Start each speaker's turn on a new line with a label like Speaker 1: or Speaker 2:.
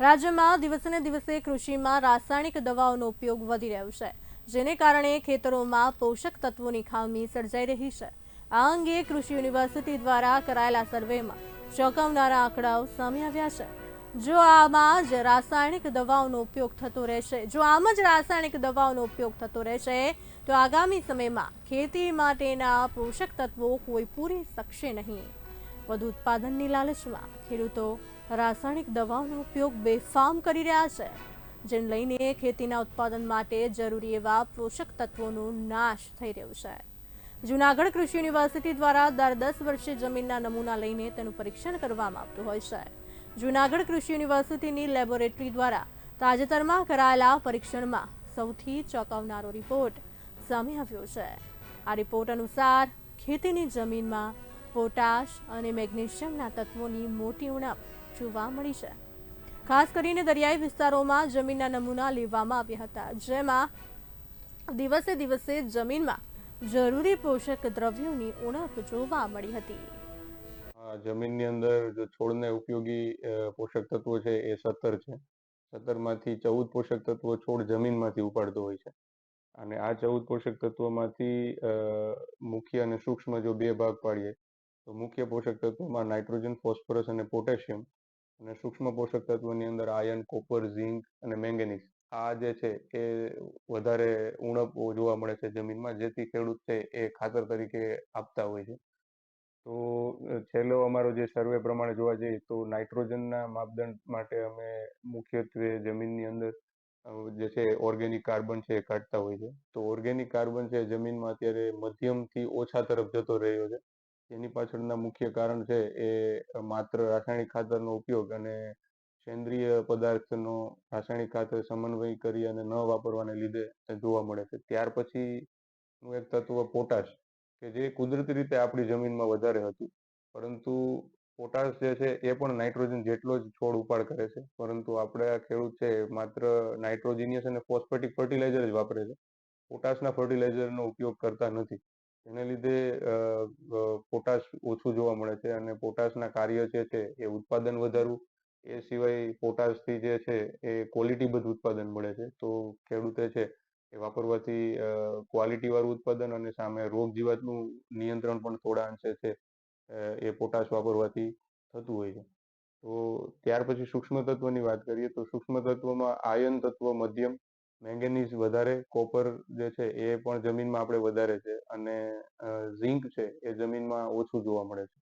Speaker 1: રાજ્યમાં દિવસેને દિવસે કૃષિમાં રાસાયણિક દવાઓનો ઉપયોગ વધી રહ્યો છે, જેને કારણે ખેતરોમાં પોષક તત્વોની ખામી સર્જાઈ રહી છે. આ અંગે કૃષિ યુનિવર્સિટી દ્વારા કરાયેલા સર્વેમાં ચોંકાવનારા આંકડાઓ સામે આવ્યા છે. જો આમાં જ રાસાયણિક દવાઓનો ઉપયોગ થતો રહેશે, જો આમ જ રાસાયણિક દવાઓનો ઉપયોગ થતો રહેશે, તો આગામી સમયમાં ખેતી માટેના પોષક તત્વો કોઈ પૂરી શકશે નહીં. વધુ ઉત્પાદનની લાલચમાં ખેડૂતો રાસાયણિક દવાઓનો ઉપયોગ બેફામ કરી રહ્યા છે, જેને લઈને ખેતીના ઉત્પાદન માટે જરૂરી એવા પોષક તત્વોનો નાશ થઈ રહ્યો છે. જૂનાગઢ કૃષિ યુનિવર્સિટી દ્વારા દર દસ વર્ષે જમીનના નમૂના લઈને તેનું પરીક્ષણ કરવામાં આવતું હોય છે. જૂનાગઢ કૃષિ યુનિવર્સિટીની લેબોરેટરી દ્વારા તાજેતરમાં કરાયેલા પરીક્ષણમાં સૌથી ચોંકાવનારો રિપોર્ટ સામે આવ્યો છે. આ રિપોર્ટ અનુસાર ખેતીની જમીનમાં પોટાશ અને મેગ્નેશિયમના તત્વોની મોટી ઉણપ જોવા મળી છે. ખાસ કરીને દરિયાઈ વિસ્તારોમાં જમીનના નમૂના લેવામાં આવ્યા હતા, જેમાં દિવસે દિવસે જમીનમાં જરૂરી પોષક દ્રવ્યોની ઉણપ જોવા મળી હતી.
Speaker 2: જમીનની અંદર જો છોડને ઉપયોગી પોષક તત્વો છે એ સત્તર છે. સત્તરમાંથી ચૌદ પોષક તત્વો છોડ જમીનમાંથી ઉપાડતો હોય છે. અને આ ચૌદ પોષક તત્વોમાંથી મુખ્ય અને સૂક્ષ્મ જો બે ભાગ પાડીએ તો મુખ્ય પોષક તત્વોમાં નાઇટ્રોજન, ફોસ્ફરસ અને પોટેશિયમ અને સૂક્ષ્મ પોષક તત્વોની અંદર આયર્ન કોપર, ઝીંક અને મેંગેનીઝ. આ જે છે એ વધારે ઉણપ જોવા મળે છે જમીનમાં, જેથી ખેડૂત છે એ ખાતર તરીકે આપતા હોય છે. તો છેલ્લો અમારો જે સર્વે પ્રમાણે જોવા જઈએ તો નાઇટ્રોજનના માપદંડ માટે અમે મુખ્યત્વે જમીનની અંદર જે છે ઓર્ગેનિક કાર્બન છે એ કાઢતા હોય છે. તો ઓર્ગેનિક કાર્બન છે જમીનમાં અત્યારે મધ્યમથી ઓછા તરફ જતો રહ્યો છે. એની પાછળના મુખ્ય કારણ છે એ માત્ર રાસાયણિક ખાતરનો ઉપયોગ અને સેન્દ્રિય પદાર્થનો રાસાયણિક ખાતર સમન્વય કરી અને ન વાપરવાને લીધે જોવા મળે છે. ત્યાર પછીનું એક તત્વ પોટાશ, કે જે કુદરતી રીતે આપણી જમીનમાં વધારે હતું. પરંતુ પોટાશ જે છે એ પણ નાઇટ્રોજન જેટલો જ છોડ ઉપાડ કરે છે. પરંતુ આપણે આ ખેડૂત છે માત્ર નાઇટ્રોજિનિયસ અને ફોસ્ફેટિક ફર્ટિલાઇઝર જ વાપરે છે. પોટાશના ફર્ટિલાઇઝરનો ઉપયોગ કરતા નથી. એને લીધે પોટાશ ઓછું જોવા મળે છે અને પોટાશના કાર્ય જે છે એ ઉત્પાદન વધારવું, એ સિવાય પોટાશથી જે છે એ ક્વોલિટી બધું ઉત્પાદન મળે છે. તો ખેડૂતે છે એ વાપરવાથી ક્વોલિટી વાળું ઉત્પાદન અને સામે રોગ જીવાતનું નિયંત્રણ પણ થોડા અંશે છે એ પોટાશ વાપરવાથી થતું હોય છે. તો ત્યાર પછી સૂક્ષ્મ તત્વની વાત કરીએ તો સૂક્ષ્મ તત્વમાં આયન તત્વ મધ્યમ મેંગેનીઝ વધારે, કોપર જે છે એ પણ જમીનમાં આપણે વધારે છે અને ઝીંક છે એ જમીનમાં ઓછું જોવા મળે છે.